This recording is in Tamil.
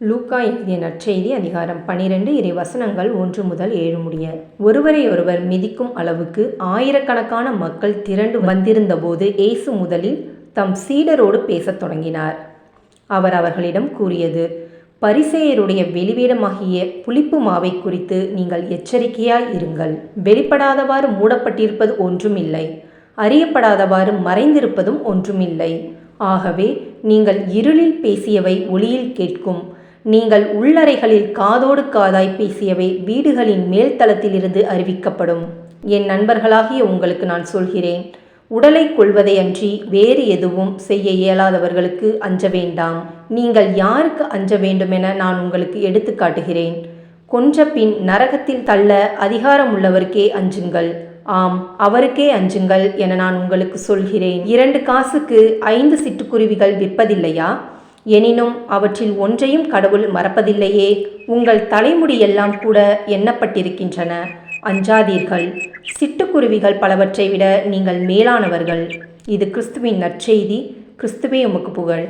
லூக்கா எழுதிய நற்செய்தி அதிகாரம் பனிரெண்டு இறை வசனங்கள் ஒன்று முதல் ஏழு முடிய. ஒருவரை ஒருவர் மிதிக்கும் அளவுக்கு ஆயிரக்கணக்கான மக்கள் திரண்டு வந்திருந்தபோது இயேசு முதலில் தம் சீடரோடு பேசத் தொடங்கினார். அவர் அவர்களிடம் கூறியது பரிசேயருடைய வெளிவேடமாகிய புளிப்பு மாவை குறித்து நீங்கள் எச்சரிக்கையாய் இருங்கள். வெளிப்படாதவாறு மூடப்பட்டிருப்பது ஒன்றுமில்லை. அறியப்படாதவாறு மறைந்திருப்பதும் ஒன்றுமில்லை. ஆகவே நீங்கள் இருளில் பேசியவை ஒளியில் கேட்கும். நீங்கள் உள்ளறைகளில் காதோடு காதாய் பேசியவை வீடுகளின் மேல்தளத்திலிருந்து அறிவிக்கப்படும். என் நண்பர்களாகிய உங்களுக்கு நான் சொல்கிறேன். உடலை கொள்வதை அன்றி வேறு எதுவும் செய்ய இயலாதவர்களுக்கு அஞ்ச வேண்டாம். நீங்கள் யாருக்கு அஞ்ச வேண்டுமென நான் உங்களுக்கு எடுத்து காட்டுகிறேன். கொன்ற பின் நரகத்தில் தள்ள அதிகாரம் உள்ளவருக்கே அஞ்சுங்கள். ஆம் அவருக்கே அஞ்சுங்கள் என நான் உங்களுக்கு சொல்கிறேன். இரண்டு காசுக்கு ஐந்து சிட்டுக்குருவிகள் விற்பதில்லையா? எனினும் அவற்றில் ஒன்றையும் கடவுள் மறப்பதில்லையே. உங்கள் தலைமுடியெல்லாம் கூட எண்ணப்பட்டிருக்கின்றன. அஞ்சாதீர்கள். சிட்டுக்குருவிகள் பலவற்றை விட நீங்கள் மேலானவர்கள். இது கிறிஸ்துவின் நற்செய்தி. கிறிஸ்துவே உமக்கு புகழ்.